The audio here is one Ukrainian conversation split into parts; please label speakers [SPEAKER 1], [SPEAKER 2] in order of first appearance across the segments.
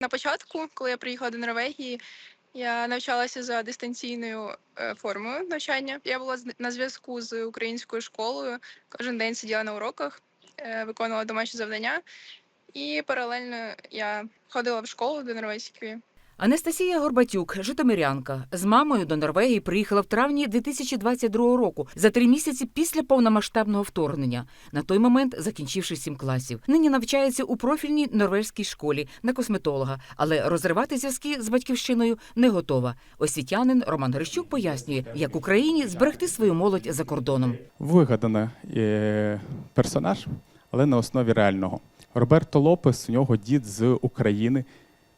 [SPEAKER 1] На початку, коли я приїхала до Норвегії, я навчалася за дистанційною е, формою навчання. Я була на зв'язку з українською школою. Кожен день сиділа на уроках, е, виконувала домашні завдання, і паралельно я ходила в школу до норвезької.
[SPEAKER 2] Анастасія Горбатюк, житомирянка, з мамою до Норвегії приїхала в травні 2022 року за три місяці після повномасштабного вторгнення. На той момент закінчивши сім класів. Нині навчається у профільній норвезькій школі на косметолога, але розривати зв'язки з батьківщиною не готова. Освітянин Роман Грищук пояснює, як Україні зберегти свою молодь за кордоном.
[SPEAKER 3] вигадана е, персонаж, але на основі реального. Роберто Лопес, у нього дід з України.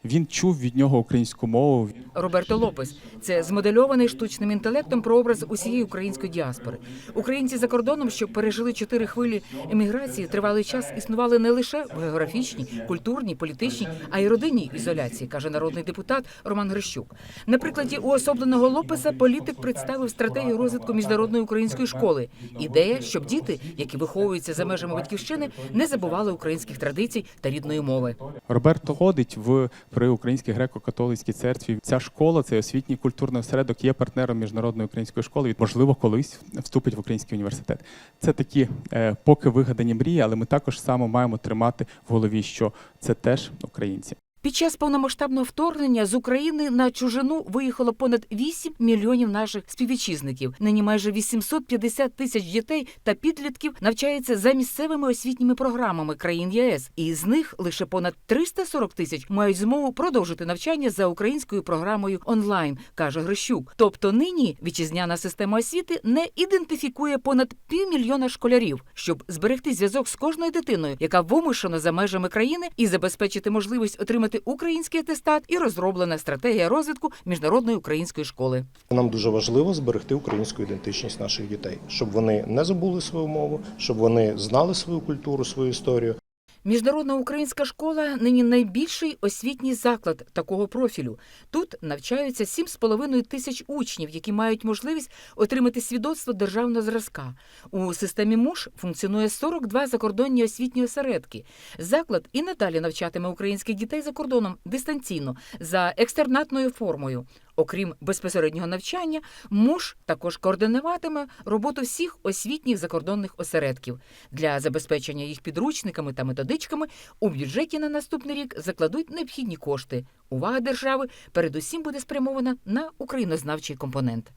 [SPEAKER 3] Він чув від нього українську мову.
[SPEAKER 2] Роберто Лопес це змодельований штучним інтелектом прообраз усієї української діаспори. Українці за кордоном, що пережили чотири хвилі еміграції, тривалий час існували не лише в географічній, культурній, політичній, а й родинній ізоляції, каже народний депутат Роман Грищук. На прикладі уособленого Лопеса політик представив стратегію розвитку міжнародної української школи. Ідея, щоб діти, які виховуються за межами батьківщини, не забували українських традицій та рідної мови.
[SPEAKER 3] Роберто ходить в при Українській греко-католицькій церкві. Ця школа, цей освітній культурний осередок є партнером міжнародної української школи. І, можливо, колись вступить в український університет. Це такі е, поки вигадані мрії, але ми також само маємо тримати в голові, що це теж українці.
[SPEAKER 2] Під час повномасштабного вторгнення з України на чужину виїхало понад 8 мільйонів наших співвітчизників. Нині майже 850 тисяч дітей та підлітків навчаються за місцевими освітніми програмами країн ЄС, і з них лише понад 340 тисяч мають змогу продовжити навчання за українською програмою онлайн, каже Грищук. Тобто нині вітчизняна система освіти не ідентифікує понад півмільйона школярів, щоб зберегти зв'язок з кожною дитиною, яка вимушена за межами країни, і забезпечити можливість отримати український атестат, і розроблена стратегія розвитку міжнародної української школи.
[SPEAKER 4] Нам дуже важливо зберегти українську ідентичність наших дітей, щоб вони не забули свою мову, щоб вони знали свою культуру, свою історію.
[SPEAKER 2] Міжнародна українська школа нині найбільший освітній заклад такого профілю. Тут навчаються 7,5 тисяч учнів, які мають можливість отримати свідоцтво державного зразка. У системі МУШ функціонує 42 закордонні освітні осередки. Заклад і надалі навчатиме українських дітей за кордоном дистанційно за екстернатною формою. Окрім безпосереднього навчання, муж також координуватиме роботу всіх освітніх закордонних осередків. Для забезпечення їх підручниками та методичками у бюджеті на наступний рік закладуть необхідні кошти. Увага держави передусім буде спрямована на українознавчий компонент.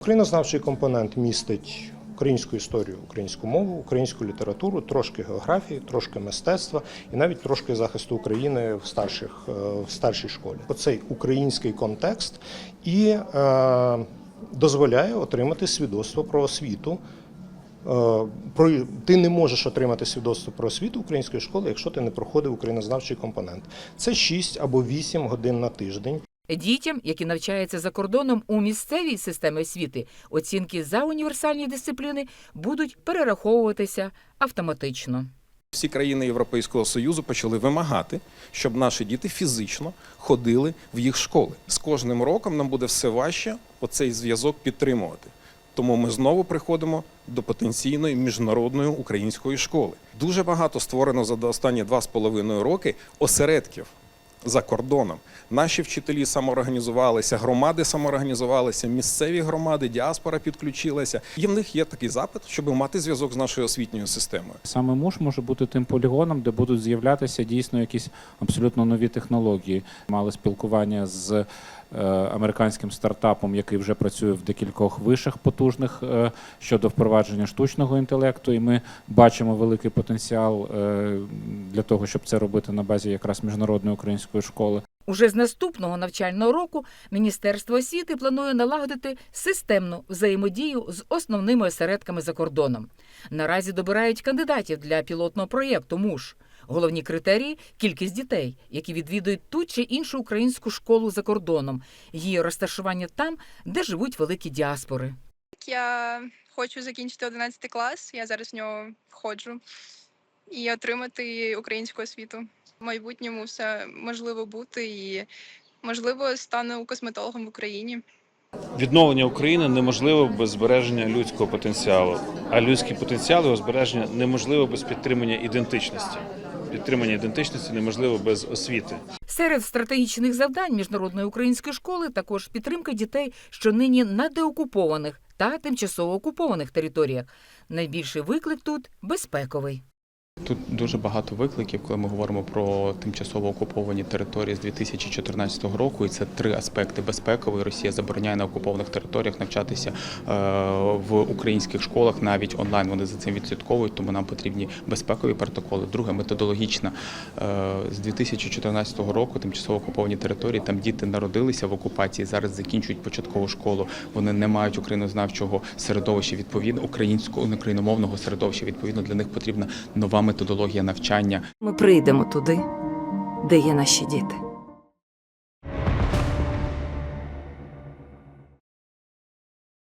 [SPEAKER 4] Українознавчий компонент містить українську історію, українську мову, українську літературу, трошки географії, трошки мистецтва і навіть трошки захисту України в старших е, в старшій школі. Оцей український контекст і е, дозволяє отримати свідоцтво про освіту. Е, Про ти не можеш отримати свідоцтво про освіту української школи, якщо ти не проходив українознавчий компонент. Це 6 або 8 годин на тиждень.
[SPEAKER 2] Дітям, які навчаються за кордоном у місцевій системі освіти, оцінки за універсальні дисципліни будуть перераховуватися автоматично.
[SPEAKER 5] Всі країни Європейського Союзу почали вимагати, щоб наші діти фізично ходили в їх школи. З кожним роком нам буде все важче оцей зв'язок підтримувати. Тому ми знову приходимо до потенційної міжнародної української школи. Дуже багато створено за останні два з половиною роки осередків за кордоном. Наші вчителі самоорганізувалися, громади самоорганізувалися, місцеві громади, діаспора підключилася. І в них є такий запит, щоб мати зв'язок з нашою освітньою системою.
[SPEAKER 6] Саме муж може бути тим полігоном, де будуть з'являтися дійсно якісь абсолютно нові технології. Мали спілкування з е, американським стартапом, який вже працює в декількох вишах потужних е, щодо впровадження штучного інтелекту. І ми бачимо великий потенціал е, для того, щоб це робити на базі якраз міжнародної української школи.
[SPEAKER 2] Уже з наступного навчального року Міністерство освіти планує налагодити системну взаємодію з основними осередками за кордоном. Наразі добирають кандидатів для пілотного проєкту МУШ. Головні критерії кількість дітей, які відвідують ту чи іншу українську школу за кордоном, її розташування там, де живуть великі діаспори.
[SPEAKER 1] Я хочу закінчити 11 клас, я зараз в нього входжу, і отримати українську освіту. В майбутньому все можливо бути і можливо стану косметологом в Україні.
[SPEAKER 7] Відновлення України неможливо без збереження людського потенціалу, а людський потенціал його збереження неможливо без підтримання ідентичності. Підтримання ідентичності неможливо без освіти.
[SPEAKER 2] Серед стратегічних завдань міжнародної української школи також підтримка дітей, що нині на деокупованих та тимчасово окупованих територіях. Найбільший виклик тут безпековий.
[SPEAKER 3] Тут дуже багато викликів, коли ми говоримо про тимчасово окуповані території з 2014 року. І це три аспекти безпековий. Росія забороняє на окупованих територіях навчатися е, в українських школах, навіть онлайн. Вони за цим відслідковують, тому нам потрібні безпекові протоколи. Друге, методологічна Е, з 2014 року. Тимчасово окуповані території. Там діти народилися в окупації. Зараз закінчують початкову школу. Вони не мають українознавчого середовища відповідно українського україномовного середовища. Відповідно для них потрібна нова методологія навчання.
[SPEAKER 8] Ми прийдемо туди, де є наші діти.